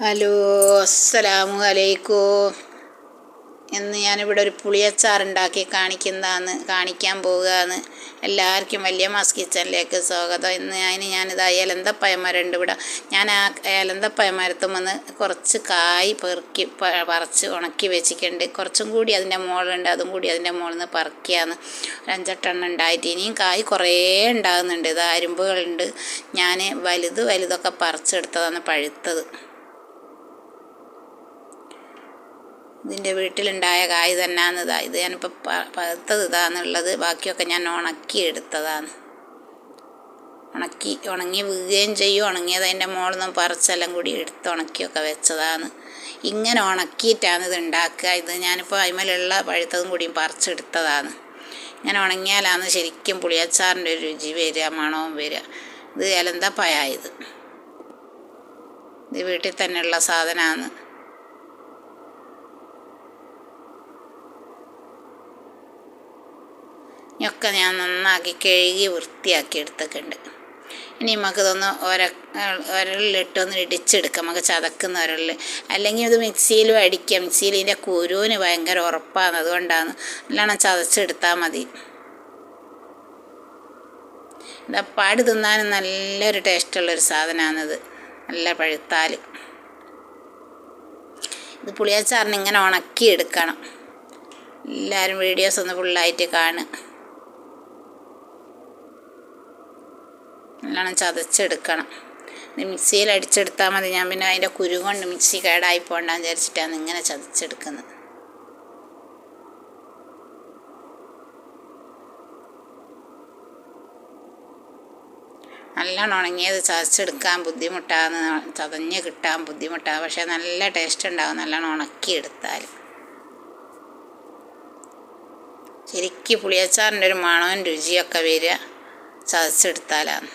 Hello അസ്സലാമു അലൈക്കും. ഇന്ന് ഞാനിവിടെ ഒരു പുളിയച്ചാർ ഉണ്ടാക്കി കാണിക്കുന്നതാണ് കാണിക്കാൻ പോവുകയാണ്. എല്ലാവർക്കും വലിയ മാസ് കിച്ചണിലേക്ക് സ്വാഗതം. ഇന്ന് അതിന് ഞാനിത് ഏലന്തപ്പഴമരമുണ്ട് ഇവിടെ. ഞാൻ ആ ഏലന്തപ്പഴമരത്തും വന്ന് കുറച്ച് കായ് പെറുക്കി പറിച്ച് ഉണക്കി വെച്ചിട്ടുണ്ട്. കുറച്ചും കൂടി അതിന്റെ മുകളുണ്ട് അതും കൂടി അതിന്റെ മുകളിൽ നിന്ന് പറിക്കുകയാണ്. ഒരു അഞ്ചെട്ടെണ്ണം ഉണ്ടായിട്ട്. ഇനിയും കായ് കുറേ ഉണ്ടാകുന്നുണ്ട്. ഇത് അരുമ്പുകളുണ്ട്. ഞാൻ വലുത് വലുതൊക്കെ പറിച്ചെടുത്തതാണ് പഴുത്തത്. ഇതിന്റെ വീട്ടിലുണ്ടായ കായ് തന്നെയാണ് ഇതാ. ഇത് ഞാനിപ്പോൾ പഴുത്തത് ഇതാന്നുള്ളത്. ബാക്കിയൊക്കെ ഞാൻ ഉണക്കി എടുത്തതാണ് ഉണക്കി ഉണങ്ങി വീഴുകയും ചെയ്യും. ഉണങ്ങിയത് അതിന്റെ മുകളിൽ നിന്ന് പറിച്ചെല്ലാം കൂടി എടുത്ത് ഉണക്കിയൊക്കെ വെച്ചതാണ്. ഇങ്ങനെ ഉണക്കിയിട്ടാണ് ഇത് ഉണ്ടാക്കുക. ഇത് ഞാനിപ്പോൾ അതിമേലുള്ള പഴുത്തതും കൂടിയും പറിച്ചെടുത്തതാണ്. ഇങ്ങനെ ഉണങ്ങിയാലാണ് ശരിക്കും പുളിയച്ചാറിന്റെ ഒരു രുചി വരിക മണവും വരിക. ഇത് എലന്തപ്പയായത് ഇത് വീട്ടിൽ തന്നെയുള്ള സാധനമാണ്. ഒക്കെ ഞാൻ നന്നാക്കി കഴുകി വൃത്തിയാക്കി എടുത്തൊക്കെയുണ്ട്. ഇനി നമുക്കിതൊന്ന് ഒര ഒരളിലിട്ട് ഒന്ന് ഇടിച്ചെടുക്കാം. നമുക്ക് ചതക്കുന്ന ഒരളിൽ അല്ലെങ്കിൽ ഇത് മിക്സിയിലും അടിക്കാം മിക്സിയിൽ ഇതിന്റെ കുരുവിന് ഭയങ്കര ഉറപ്പാണ്. അതുകൊണ്ടാണ്. നല്ലോണം ചതച്ചെടുത്താൽ മതി. ഇതാ പാടി തിന്നാനും നല്ലൊരു ടേസ്റ്റുള്ളൊരു സാധനമാണിത് നല്ല പഴുത്താൽ. ഇത് പുളിയച്ചാറിന് ഇങ്ങനെ ഉണക്കി എടുക്കണം എല്ലാവരും വീഡിയോസ് ഒന്ന് ഫുള്ളായിട്ട് കാണുക. നല്ലോണം ചതച്ചെടുക്കണം. മിക്സിയിൽ അടിച്ചെടുത്താൽ മതി. ഞാൻ പിന്നെ അതിന്റെ കുരു കൊണ്ട് മിക്സി കേടായി പോകണ്ടെന്ന് വിചാരിച്ചിട്ടാണ് ഇങ്ങനെ ചതച്ചെടുക്കുന്നത്. നല്ലോണം ഉണങ്ങിയത് ചതച്ചെടുക്കാൻ ബുദ്ധിമുട്ടാണ് ചതഞ്ഞ് കിട്ടാൻ ബുദ്ധിമുട്ടാണ് പക്ഷേ നല്ല ടേസ്റ്റ് ഉണ്ടാകും നല്ലോണം ഉണക്കിയെടുത്താൽ. ശരിക്കും പുളിയച്ചാറിന്റെ ഒരു മണവും രുചിയൊക്കെ വരിക ചതച്ചെടുത്താലാണ്.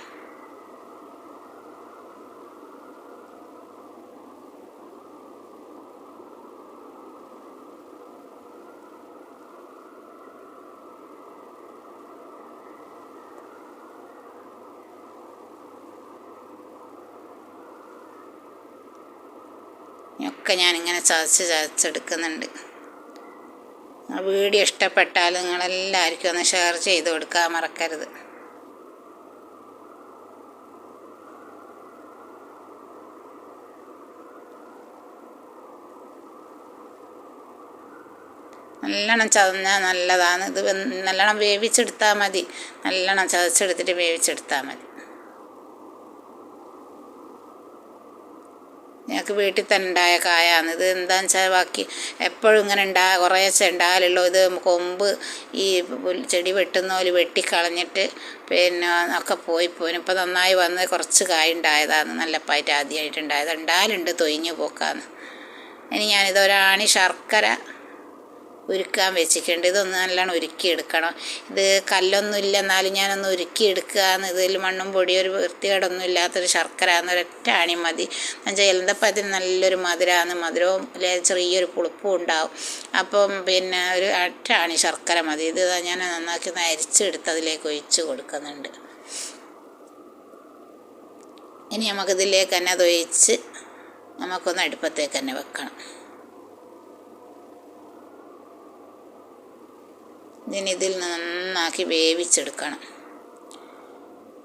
ഒക്കെ ഞാനിങ്ങനെ ചതച്ച് ചതച്ചെടുക്കുന്നുണ്ട്. ആ വീഡിയോ ഇഷ്ടപ്പെട്ടാൽ നിങ്ങളെല്ലാവർക്കും ഒന്ന് ഷെയർ ചെയ്ത് കൊടുക്കാൻ മറക്കരുത്. നല്ലോണം ചതഞ്ഞാൽ നല്ലതാണ്. ഇത് നല്ലോണം വേവിച്ചെടുത്താൽ മതി. നല്ലോണം ചതച്ചെടുത്തിട്ട് വേവിച്ചെടുത്താൽ മതി. ഞങ്ങൾക്ക് വീട്ടിൽ തന്നെ ഉണ്ടായ കായാണ് ഇത് എന്താണെന്ന് വെച്ചാൽ ബാക്കി എപ്പോഴും ഇങ്ങനെ ഉണ്ടാ കുറേശ്ശെ ഉണ്ടാകലുള്ളൂ. ഇത് കൊമ്പ് ഈ ചെടി വെട്ടുന്ന പോലെ വെട്ടിക്കളഞ്ഞിട്ട് പിന്നെ ഒക്കെ പോയി പോയി. ഇപ്പോൾ നന്നായി വന്ന് കുറച്ച് കായ ഉണ്ടായതാണ് നല്ല പായിട്ട് ആദ്യമായിട്ടുണ്ടായത് ഉണ്ടാലുണ്ട് തൊയിഞ്ഞു പോക്കാന്ന്. ഇനി ഞാനിത് ഒരാണി ശർക്കര ഉരുക്കാൻ വെച്ചിട്ടുണ്ട്. ഇതൊന്ന് നല്ലോണം ഉരുക്കിയെടുക്കണം ഇത് കല്ലൊന്നും ഇല്ല എന്നാലും ഞാനൊന്ന് ഉരുക്കിയെടുക്കുകയെന്ന് ഇതിൽ മണ്ണും പൊടി ഒരു വൃത്തികേടൊന്നും ഇല്ലാത്തൊരു ശർക്കര എന്നൊരൊറ്റ ആണി മതി. എന്നുവെച്ചാൽ എന്തപ്പത്തിന് നല്ലൊരു മധുരമാണ് മധുരവും ചെറിയൊരു പുളിപ്പും ഉണ്ടാവും. അപ്പം പിന്നെ ഒരു ഒറ്റ ആണി ശർക്കര മതി. ഇത് ഞാൻ നന്നാക്കി ഒന്ന് അരിച്ചെടുത്ത് അതിലേക്ക് ഒഴിച്ച് കൊടുക്കുന്നുണ്ട്. ഇനി നമുക്കിതിലേക്ക് തന്നെ അത് ഒഴിച്ച് നമുക്കൊന്ന് അടുപ്പത്തേക്ക് തന്നെ വെക്കണം. ഇതിൽ നിന്ന് നന്നാക്കി വേവിച്ചെടുക്കണം.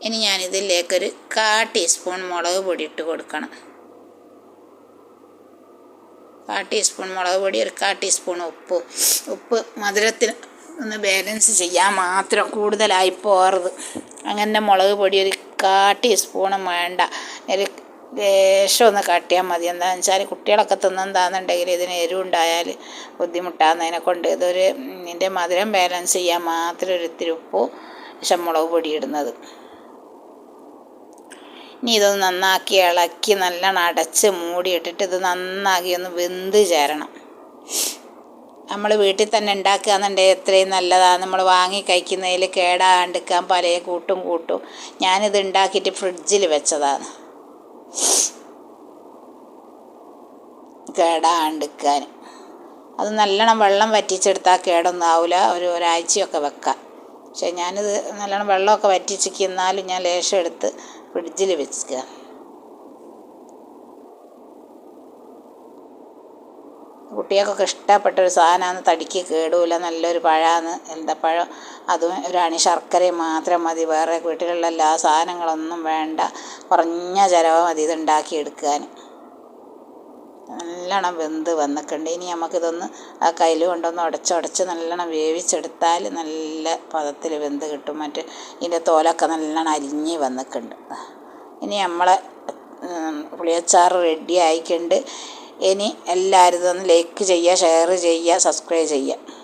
ഇനി ഞാനിതിലേക്കൊരു കാ ടീസ്പൂൺ മുളക് പൊടി ഇട്ട് കൊടുക്കണം. കാ ടീസ്പൂൺ മുളക് പൊടി ഒരു കാ ടീസ്പൂൺ ഉപ്പ്. ഉപ്പ് മധുരത്തിന് ഒന്ന് ബാലൻസ് ചെയ്യാൻ മാത്രം കൂടുതലായി പോകരുത്. അങ്ങനെ മുളക് പൊടി ഒരു കാ ടീസ്പൂണും വേണ്ട. ഒരു ലേശം ഒന്ന് കാട്ടിയാൽ മതി. എന്താണെന്ന് വെച്ചാൽ കുട്ടികളൊക്കെ തിന്നെന്താണെന്നുണ്ടെങ്കിൽ ഇതിന് എരിവുണ്ടായാൽ ബുദ്ധിമുട്ടാകുന്നതിനെ കൊണ്ട് ഇതൊരു ഇതിന്റെ മധുരം ബാലൻസ് ചെയ്യാൻ മാത്രം ഒരു ഇത്തിരി ഉപ്പും ശമ്പളവും പൊടിയിടുന്നത് ഇനി ഇതൊന്ന് നന്നാക്കി ഇളക്കി നല്ലോണം അടച്ച് മൂടിയിട്ടിട്ട് ഇത് നന്നാക്കി ഒന്ന് വെന്ത് ചേരണം. നമ്മൾ വീട്ടിൽ തന്നെ ഉണ്ടാക്കുകയെന്നുണ്ടെങ്കിൽ എത്രയും നല്ലതാണ്. നമ്മൾ വാങ്ങി കഴിക്കുന്നതിൽ കേടാണ്ടിക്കാൻ പല കൂട്ടും കൂട്ടും. ഞാനിത് ഉണ്ടാക്കിയിട്ട് ഫ്രിഡ്ജിൽ വെച്ചതാണ്. കേടാണ്ടിക്കാൻ അത് നല്ലോണം വെള്ളം വറ്റിച്ചെടുത്താൽ കേടൊന്നും ആവില്ല ഒരു ഒരാഴ്ചയൊക്കെ വെക്കാം. പക്ഷേ ഞാനിത് നല്ലോണം വെള്ളമൊക്കെ വറ്റിച്ചിരിക്കുന്നാലും ഞാൻ ലേശം എടുത്ത് ഫ്രിഡ്ജിൽ വെക്കുക കുട്ടികൾക്കൊക്കെ ഇഷ്ടപ്പെട്ട ഒരു സാധനമാണ് തടിക്ക് കേടില്ല നല്ലൊരു പഴമാണ് എന്താ പഴം അതും ഒരു അണി ശർക്കരയും മാത്രം മതി. വേറെ വീട്ടിലുള്ള എല്ലാ സാധനങ്ങളൊന്നും വേണ്ട. കുറഞ്ഞ ചിലവ് മതി ഇത് ഉണ്ടാക്കിയെടുക്കാൻ നല്ലോണം വെന്ത് വന്നിട്ടുണ്ട്. ഇനി നമുക്കിതൊന്ന് ആ കയ്യിൽ കൊണ്ടൊന്ന് ഉടച്ചുടച്ച് നല്ലോണം വേവിച്ചെടുത്താൽ നല്ല പദത്തിൽ വെന്ത് കിട്ടും. മറ്റ് ഇതിന്റെ തോലൊക്കെ നല്ലോണം അരിഞ്ഞ് വന്നിട്ടുണ്ട്. ഇനി നമ്മളെ പുളിയച്ചാറ് റെഡി ആയിട്ടുണ്ട് ഇനി എല്ലാവരും ഇതൊന്ന് ലൈക്ക് ചെയ്യുക ഷെയർ ചെയ്യുക സബ്സ്ക്രൈബ് ചെയ്യുക.